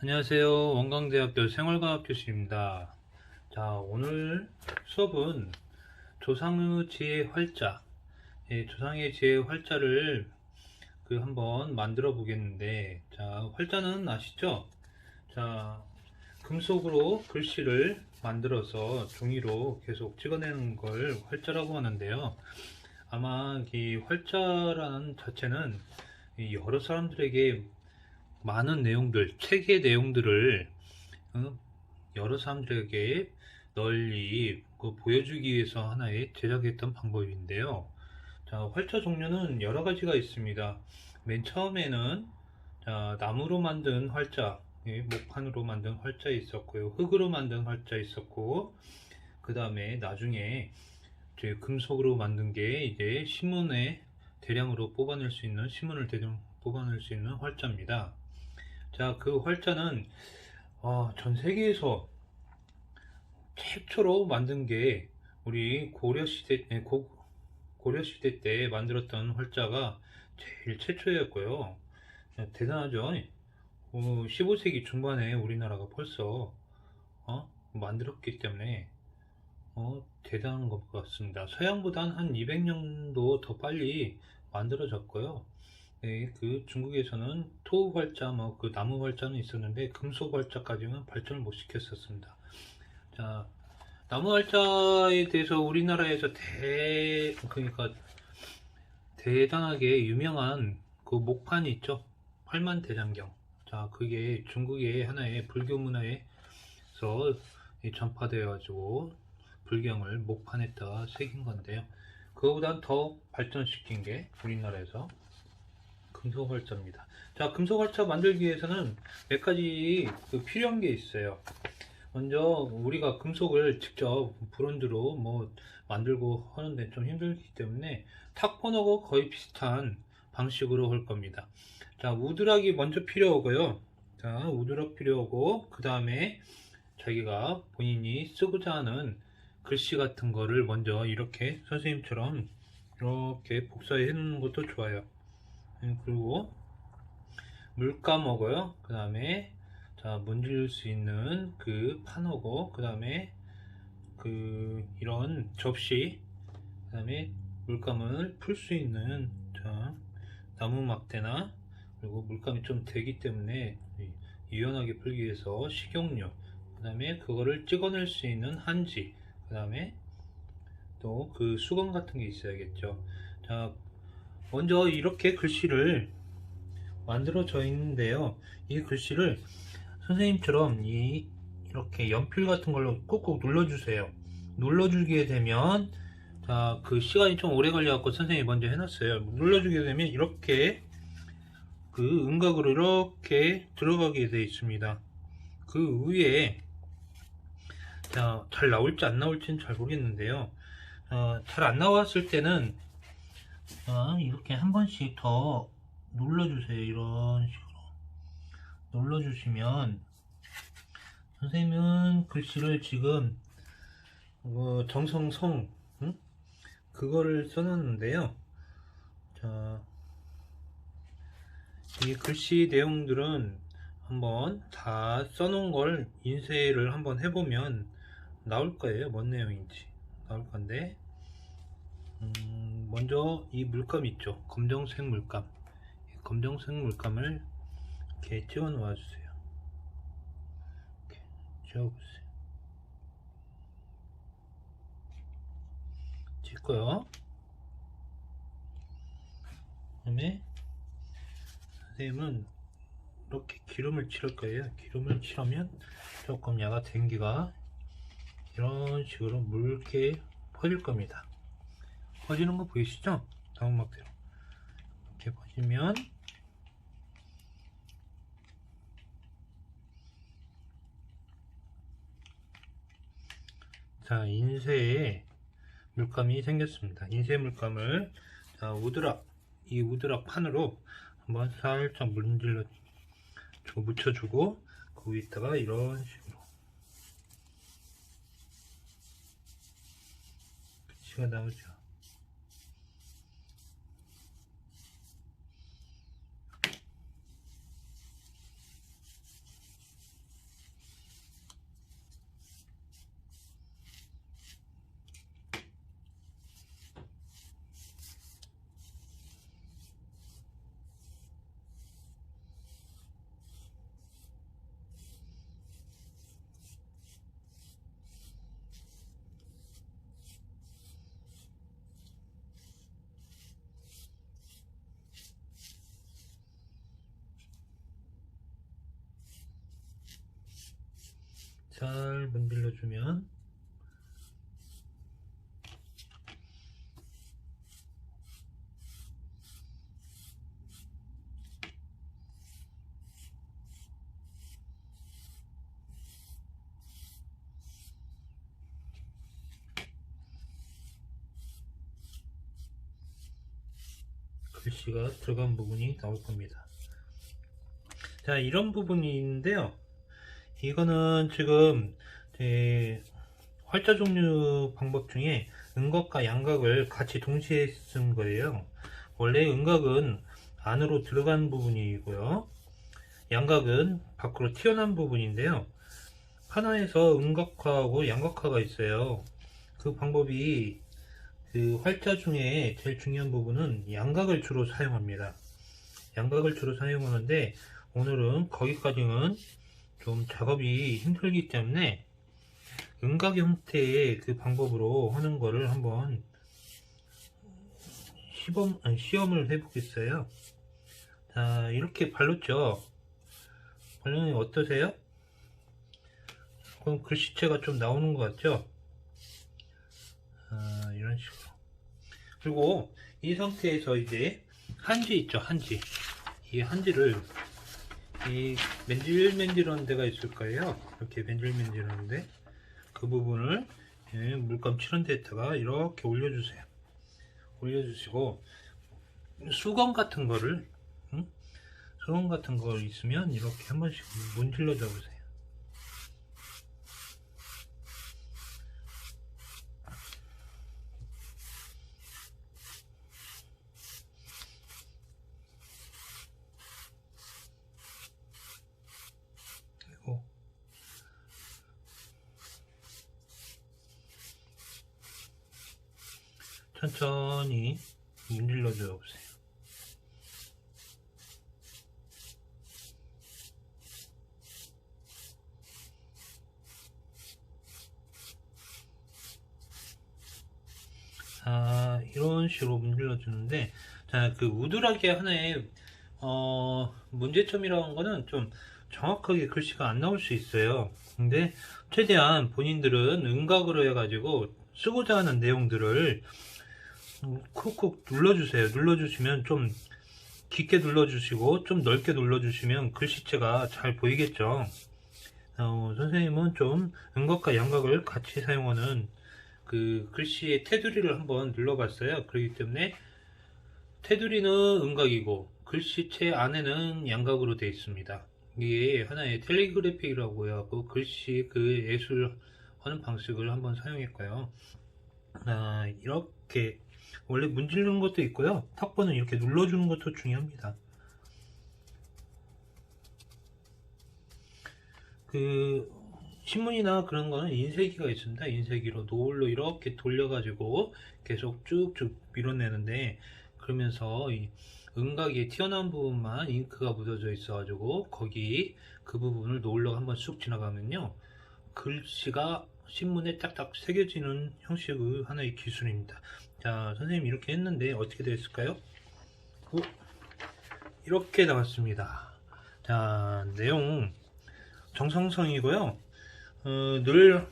안녕하세요. 원광대학교 생활과학 교수입니다. 자, 오늘 수업은 조상의 지혜 활자, 예, 조상의 지혜 활자를 그 한번 만들어 보겠는데, 자, 활자는 아시죠? 자, 금속으로 글씨를 만들어서 종이로 계속 찍어내는 걸 활자라고 하는데요. 아마 이 활자라는 자체는 이 여러 사람들에게 많은 내용들, 책의 내용들을 어, 여러 사람들에게 널리 그 보여주기 위해서 하나의 제작했던 방법인데요. 자, 활자 종류는 여러 가지가 있습니다. 맨 처음에는 자, 나무로 만든 활자, 예, 목판으로 만든 활자 있었고요. 흙으로 만든 활자 있었고, 그 다음에 나중에 금속으로 만든 게 이제 신문에 대량으로 뽑아낼 수 있는 신문을 대량 뽑아낼 수 있는 활자입니다. 자, 그 활자는 어, 전 세계에서 최초로 만든 게 우리 고려 시대 네, 고, 고려 시대 때 만들었던 활자가 제일 최초였고요. 야, 대단하죠? 어, 15세기 중반에 우리나라가 벌써 어? 만들었기 때문에 어, 대단한 것 같습니다. 서양보단 한 200년도 더 빨리 만들어졌고요. 네, 그 중국에서는 토 활자, 뭐 그 나무 활자는 있었는데 금속 활자까지는 발전을 못 시켰었습니다. 자, 나무 활자에 대해서 우리나라에서 대 그러니까 대단하게 유명한 그 목판이 있죠. 활만대장경. 자, 그게 중국의 하나의 불교 문화에서 전파되어 가지고 불경을 목판에다가 새긴 건데요. 그거보단 더 발전시킨 게 우리나라에서 금속 활자입니다. 자, 금속 활자 만들기 위해서는 몇 가지 그 필요한 게 있어요. 먼저 우리가 금속을 직접 브론즈로 뭐 만들고 하는데 좀 힘들기 때문에 탁폰하고 거의 비슷한 방식으로 할 겁니다. 자, 우드락이 먼저 필요하고요. 자, 우드락 필요하고 그 다음에 자기가 본인이 쓰고자 하는 글씨 같은 거를 먼저 이렇게 선생님처럼 이렇게 복사해 놓는 것도 좋아요. 음, 그리고 물감 오고요. 그 다음에 자 문질 수 있는 그 판오고 그 다음에 그 이런 접시 그 다음에 물감을 풀 수 있는 자 나무 막대나 그리고 물감이 좀 되기 때문에 유연하게 풀기 위해서 식용유 그 다음에 그거를 찍어낼 수 있는 한지 그 다음에 또 그 수건 같은 게 있어야겠죠 자 먼저 이렇게 글씨를 만들어져 있는데요. 이 글씨를 선생님처럼 이 이렇게 연필 같은 걸로 꾹꾹 눌러주세요. 눌러주게 되면 자, 그 시간이 좀 오래 걸려갖고 선생님이 먼저 해놨어요. 눌러주게 되면 이렇게 그 음각으로 이렇게 들어가게 되어 있습니다. 그 위에 자, 잘 나올지 안 나올지는 잘 모르겠는데요. 어, 잘 안 나왔을 때는 자, 이렇게 한 번씩 더 눌러주세요. 이런 식으로. 눌러주시면, 선생님은 글씨를 지금, 어, 정성성, 응? 그거를 써놨는데요. 자, 이 글씨 내용들은 한번 다 써놓은 걸 인쇄를 한번 해보면 나올 거예요. 뭔 내용인지. 나올 건데, 음, 먼저 이 물감 있죠? 검정색 물감. 이 검정색 물감을 이렇게 찍어 놓아 주세요. 이렇게 찍어 보세요. 찍고요. 그 다음에 선생님은 이렇게 기름을 칠할 거예요. 기름을 칠하면 조금 야가 den기가 이런 식으로 묽게 퍼질 겁니다 퍼지는 거 보이시죠? 다운막대로 이렇게 퍼지면 자 인쇄에 물감이 생겼습니다. 인쇄 물감을 자, 우드락 이 우드락 판으로 한번 살짝 문질러 묻혀주고 그 위에다가 이런 식으로 글씨가 나오죠. 살살 문질러 주면 글씨가 들어간 부분이 나올 겁니다. 자, 이런 부분인데요. 이거는 지금 제 활자 종류 방법 중에 음각과 양각을 같이 동시에 쓴 거예요. 원래 음각은 안으로 들어간 부분이고요. 양각은 밖으로 튀어나온 부분인데요. 하나에서 음각화하고 양각화가 있어요. 그 방법이 그 활자 중에 제일 중요한 부분은 양각을 주로 사용합니다. 양각을 주로 사용하는데 오늘은 거기까지는 좀 작업이 힘들기 때문에 음각 형태의 그 방법으로 하는 거를 한번 시범, 아니, 시험을 해보겠어요. 자, 이렇게 발랐죠? 발라는 어떠세요? 그럼 글씨체가 좀 나오는 것 같죠? 아, 이런 식으로. 그리고 이 상태에서 이제 한지 있죠, 한지. 이 한지를 이 맨질맨질한 데가 있을 거예요. 이렇게 맨질맨질한데 그 부분을 예, 물감 칠한 데다가 이렇게 올려주세요. 올려주시고 수건 같은 거를 응? 수건 같은 거 있으면 이렇게 한 번씩 문질러 잡으세요. 천천히 문질러 줘 보세요. 자, 이런 식으로 문질러 주는데, 자, 그 우드락의 하나의, 어, 문제점이라는 거는 좀 정확하게 글씨가 안 나올 수 있어요. 근데 최대한 본인들은 음각으로 해가지고 쓰고자 하는 내용들을 음, 콕콕 눌러주세요. 눌러주시면 좀 깊게 눌러주시고 좀 넓게 눌러주시면 글씨체가 잘 보이겠죠. 어, 선생님은 좀 음각과 양각을 같이 사용하는 그 글씨의 테두리를 한번 눌러봤어요. 그렇기 때문에 테두리는 음각이고 글씨체 안에는 양각으로 되어 있습니다. 이게 하나의 텔레그래픽이라고 해갖고 글씨 그 예술하는 방식을 한번 사용했고요. 아, 이렇게 원래 문지르는 것도 있고요. 탁번은 이렇게 눌러주는 것도 중요합니다. 그 신문이나 그런 거는 인쇄기가 있습니다. 인쇄기로 노을로 이렇게 돌려 가지고 계속 쭉쭉 밀어내는데 그러면서 이 음각이 튀어나온 부분만 잉크가 묻어져 있어 가지고 거기 그 부분을 노을로 한번 쑥 지나가면요 글씨가 신문에 딱딱 새겨지는 형식의 하나의 기술입니다. 자 선생님 이렇게 했는데 어떻게 됐을까요? 오, 이렇게 나왔습니다. 자 내용 정성성이고요. 어, 늘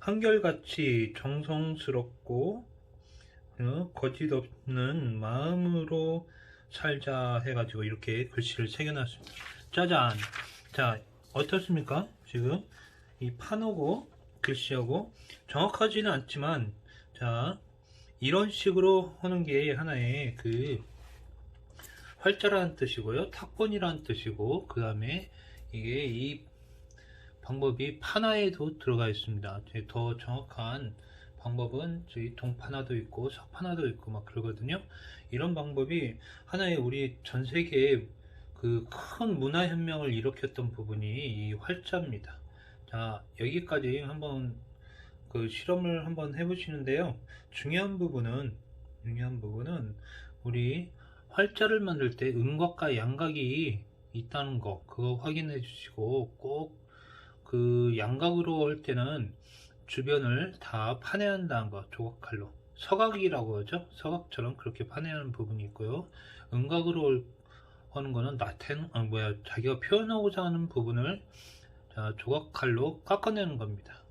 한결같이 정성스럽고 어, 거짓 없는 마음으로 살자 해가지고 이렇게 글씨를 새겨놨습니다. 짜잔! 자, 어떻습니까? 지금 이 판하고 글씨하고 정확하지는 않지만 자, 이런 식으로 하는 게 하나의 그 활자라는 뜻이고요. 탁본이라는 뜻이고 그 다음에 이게 이 방법이 판화에도 들어가 있습니다. 더 정확한 방법은 저희 동판화도 있고 석판화도 있고 막 그러거든요. 이런 방법이 하나의 우리 전 세계의 그 큰 문화 혁명을 일으켰던 부분이 이 활자입니다. 자 여기까지 한번 그 실험을 한번 해보시는데요. 중요한 부분은 중요한 부분은 우리 활자를 만들 때 음각과 양각이 있다는 거 그거 확인해 주시고 꼭 그 양각으로 할 때는 주변을 다 파내야 한다는 거 조각칼로 서각이라고 하죠 서각처럼 그렇게 파내야 하는 부분이 있고요 음각으로 하는 거는 나태는 아 뭐야 자기가 표현하고자 하는 부분을 자, 조각칼로 깎아내는 겁니다.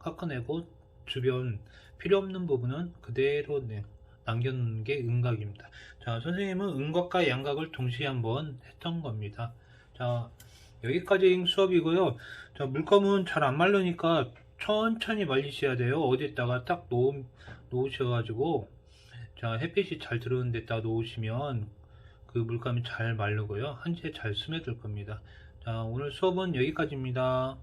깎아내고 주변 필요 없는 부분은 그대로 내- 남겨놓는 게 음각입니다. 자, 선생님은 음각과 양각을 동시에 한번 했던 겁니다. 자, 여기까지 수업이고요. 자, 물감은 잘안 마르니까 천천히 말리셔야 돼요. 어디다가 딱 놓, 놓으셔가지고, 자, 햇빛이 잘 들어오는 데다 놓으시면 그 물감이 잘 마르고요. 한지에 잘 스며들 겁니다. 자, 오늘 수업은 여기까지입니다.